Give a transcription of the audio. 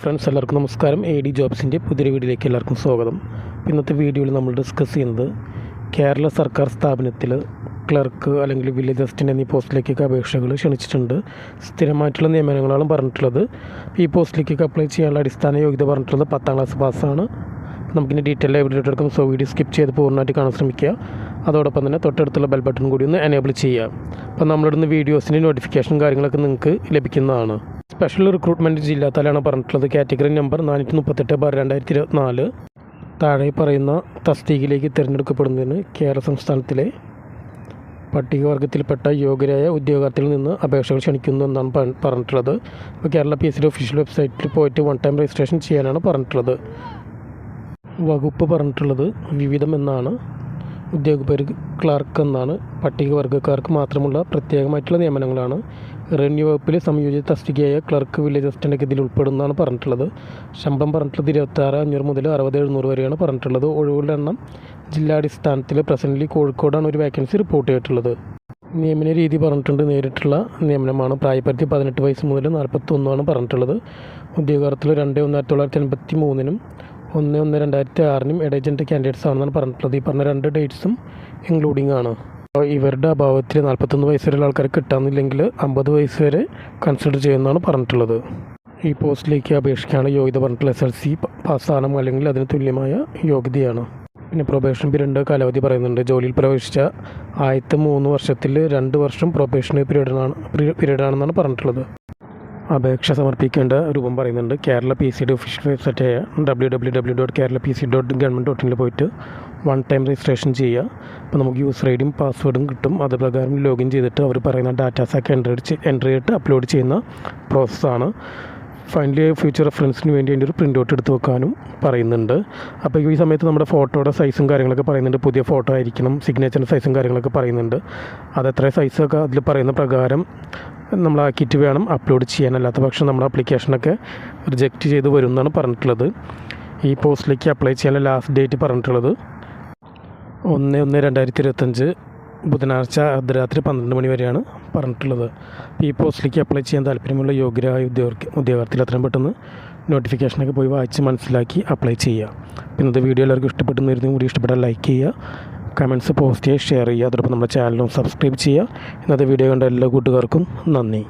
Friends എല്ലാവർക്കും നമസ്കാരം. A D ജോബ്സിന്റെ പുതിയൊരു വീഡിയോയിലേക്ക് എല്ലാവർക്കും സ്വാഗതം. ഇന്നത്തെ വീഡിയോയിൽ നമ്മൾ ഡിസ്കസ് ചെയ്യുന്നത് കേരള സർക്കാർ സ്ഥാപനത്തിൽ ക്ലർക്ക് അല്ലെങ്കിൽ വില്ലേജ് അസിസ്റ്റന്റ് എന്നീ പോസ്റ്റിലേക്കൊക്കെ അപേക്ഷകൾ ക്ഷണിച്ചിട്ടുണ്ട്. സ്ഥിരമായിട്ടുള്ള നിയമനങ്ങളാണ് പറഞ്ഞിട്ടുള്ളത്. ഈ പോസ്റ്റിലേക്കൊക്കെ അപ്ലൈ ചെയ്യാനുള്ള അടിസ്ഥാന യോഗ്യത പറഞ്ഞിട്ടുള്ളത് പത്താം ക്ലാസ് പാസ്സാണ് നമുക്കിനി ഡീറ്റെയിൽ എവിടെ എടുക്കും. സോ വീഡിയോ സ്കിപ്പ് ചെയ്ത് പൂർണമായിട്ട് കാണാൻ ശ്രമിക്കുക. അതോടൊപ്പം തന്നെ തൊട്ടടുത്തുള്ള ബെൽ ബട്ടൺ കൂടി ഒന്ന് എനേബിൾ ചെയ്യുക. അപ്പോൾ നമ്മളിടുന്ന വീഡിയോസിന്റെ നോട്ടിഫിക്കേഷൻ കാര്യങ്ങളൊക്കെ നിങ്ങൾക്ക് ലഭിക്കുന്നതാണ്. സ്പെഷ്യൽ റിക്രൂട്ട്മെന്റ് ജില്ലാ തലയാണ് പറഞ്ഞിട്ടുള്ളത്. കാറ്റഗറി നമ്പർ നാനൂറ്റി മുപ്പത്തെട്ട് ബാർ രണ്ടായിരത്തി ഇരുപത്തിനാല് താഴെ പറയുന്ന തസ്തികയിലേക്ക് തിരഞ്ഞെടുക്കപ്പെടുന്നതിന് കേരള സംസ്ഥാനത്തിലെ പട്ടികവർഗത്തിൽപ്പെട്ട യോഗ്യരായ ഉദ്യോഗാർത്ഥികളിൽ നിന്ന് അപേക്ഷകൾ ക്ഷണിക്കുന്നു എന്നാണ് പറഞ്ഞിട്ടുള്ളത്. അപ്പോൾ കേരള പി എസ് സിയുടെ ഒഫീഷ്യൽ വെബ്സൈറ്റിൽ പോയിട്ട് വൺ ടൈം രജിസ്ട്രേഷൻ ചെയ്യാനാണ് പറഞ്ഞിട്ടുള്ളത്. വകുപ്പ് പറഞ്ഞിട്ടുള്ളത് വിവിധം എന്നാണ്. ഉദ്യോഗപേര് ക്ലർക്ക് എന്നാണ് പട്ടികവർഗക്കാർക്ക് മാത്രമുള്ള പ്രത്യേകമായിട്ടുള്ള നിയമനങ്ങളാണ്. റവന്യൂ വകുപ്പിൽ സംയോജിത തസ്തികയായ ക്ലർക്ക് വില്ലേജ് അസിസ്റ്റന്റൊക്കെ ഇതിൽ ഉൾപ്പെടുന്നതാണ് പറഞ്ഞിട്ടുള്ളത്. ശമ്പളം പറഞ്ഞിട്ടുള്ളത് ഇരുപത്താറ് അഞ്ഞൂറ് മുതൽ അറുപത് എഴുന്നൂറ് വരെയാണ് പറഞ്ഞിട്ടുള്ളത്. ഒഴിവുകളുടെ എണ്ണം ജില്ലാടിസ്ഥാനത്തിൽ പ്രസന്റ്ലി കോഴിക്കോടാണ് ഒരു വേക്കൻസി റിപ്പോർട്ട് ചെയ്തിട്ടുള്ളത്. നിയമന രീതി പറഞ്ഞിട്ടുണ്ട് നേരിട്ടുള്ള നിയമനമാണ്. പ്രായപരിധി പതിനെട്ട് വയസ്സ് മുതൽ നാൽപ്പത്തൊന്നാണ് പറഞ്ഞിട്ടുള്ളത്. ഉദ്യോഗാർത്ഥികൾ രണ്ട് ഒന്ന് ആയിരത്തി തൊള്ളായിരത്തി എൺപത്തി മൂന്നിനും ഒന്ന് ഒന്ന് രണ്ടായിരത്തി ആറിനും എഡേജന്റ് കാൻഡിഡേറ്റ്സ് ആണെന്നാണ് പറഞ്ഞിട്ടുള്ളത്. ഈ പറഞ്ഞ രണ്ട് ഡേറ്റ്സും ഇൻക്ലൂഡിംഗ് ആണ്. അപ്പോൾ ഇവരുടെ അഭാവത്തിൽ നാൽപ്പത്തൊന്ന് വയസ്സ് വരെയുള്ള ആൾക്കാർ കിട്ടാമെന്നില്ലെങ്കിൽ അമ്പത് വയസ്സ് വരെ കൺസിഡർ ചെയ്യുമെന്നാണ് പറഞ്ഞിട്ടുള്ളത്. ഈ പോസ്റ്റിലേക്ക് അപേക്ഷിക്കാനുള്ള യോഗ്യത പറഞ്ഞിട്ടുള്ള എസ് എൽ സി പാസ്സാകണം അല്ലെങ്കിൽ അതിന് തുല്യമായ യോഗ്യതയാണ്. പിന്നെ പ്രൊബേഷൻ പീരീഡ് കാലാവധി പറയുന്നുണ്ട്. ജോലിയിൽ പ്രവേശിച്ച ആദ്യത്തെ മൂന്ന് വർഷത്തിൽ രണ്ട് വർഷം പ്രൊബേഷണറി പീരീഡിനാണ് പീരീഡാണെന്നാണ് പറഞ്ഞിട്ടുള്ളത്. അപേക്ഷ സമർപ്പിക്കേണ്ട രൂപം പറയുന്നുണ്ട്. കേരള പി സിയുടെ official വെബ്സൈറ്റായ W W W dot Kerala P C dot government dot ഇനിൽ പോയിട്ട് വൺ ടൈം രജിസ്ട്രേഷൻ ചെയ്യുക. അപ്പോൾ നമുക്ക് യൂസർ ഐ ഡിയും പാസ്വേഡും കിട്ടും. അത് പ്രകാരം ലോഗിൻ ചെയ്തിട്ട് അവർ പറയുന്ന ഡാറ്റാസൊക്കെ എന്റർ എന്റർ ചെയ്തിട്ട് അപ്ലോഡ് ചെയ്യുന്ന പ്രോസസ്സാണ് ഫൈനലി ഫ്യൂച്ചർ റെഫറൻസിന് വേണ്ടി അതിന്റെ ഒരു പ്രിന്റ് ഔട്ട് എടുത്ത് വെക്കാനും പറയുന്നുണ്ട്. അപ്പോൾ ഈ സമയത്ത് നമ്മുടെ ഫോട്ടോയുടെ സൈസും കാര്യങ്ങളൊക്കെ പറയുന്നുണ്ട്. പുതിയ ഫോട്ടോ ആയിരിക്കണം സിഗ്നേച്ചറിന്റെ സൈസും കാര്യങ്ങളൊക്കെ പറയുന്നുണ്ട്. അത് എത്ര സൈസൊക്കെ അതിൽ പറയുന്ന പ്രകാരം നമ്മളാക്കിയിട്ട് വേണം അപ്ലോഡ് ചെയ്യാൻ. അല്ലാത്ത പക്ഷം നമ്മുടെ ആപ്ലിക്കേഷനൊക്കെ റിജക്റ്റ് ചെയ്ത് വരും എന്നാണ് പറഞ്ഞിട്ടുള്ളത്. ഈ പോസ്റ്റിലേക്ക് അപ്ലൈ ചെയ്യാനുള്ള ലാസ്റ്റ് ഡേറ്റ് പറഞ്ഞിട്ടുള്ളത് ഒന്ന് ഒന്ന് രണ്ടായിരത്തി ഇരുപത്തഞ്ച് ബുധനാഴ്ച അർദ്ധരാത്രി പന്ത്രണ്ട് മണി വരെയാണ് പറഞ്ഞിട്ടുള്ളത്. ഈ പോസ്റ്റിലേക്ക് അപ്ലൈ ചെയ്യാൻ താല്പര്യമുള്ള യോഗ്യരായ ഉദ്യോഗ ഉദ്യോഗാർത്ഥികൾ എത്രയും പെട്ടെന്ന് നോട്ടിഫിക്കേഷനൊക്കെ പോയി വായിച്ച് മനസ്സിലാക്കി അപ്ലൈ ചെയ്യുക. ഇന്നത്തെ വീഡിയോ എല്ലാവർക്കും ഇഷ്ടപ്പെട്ടെന്ന് കരുതി കൂടി ഇഷ്ടപ്പെട്ടാൽ ലൈക്ക് ചെയ്യുക കമന്റ്സ് പോസ്റ്റ് ചെയ്യുക ഷെയർ ചെയ്യുക. അതോടൊപ്പം നമ്മുടെ ചാനലും സബ്സ്ക്രൈബ് ചെയ്യുക. ഇന്നത്തെ വീഡിയോ കണ്ട എല്ലാ കൂട്ടുകാർക്കും നന്ദി.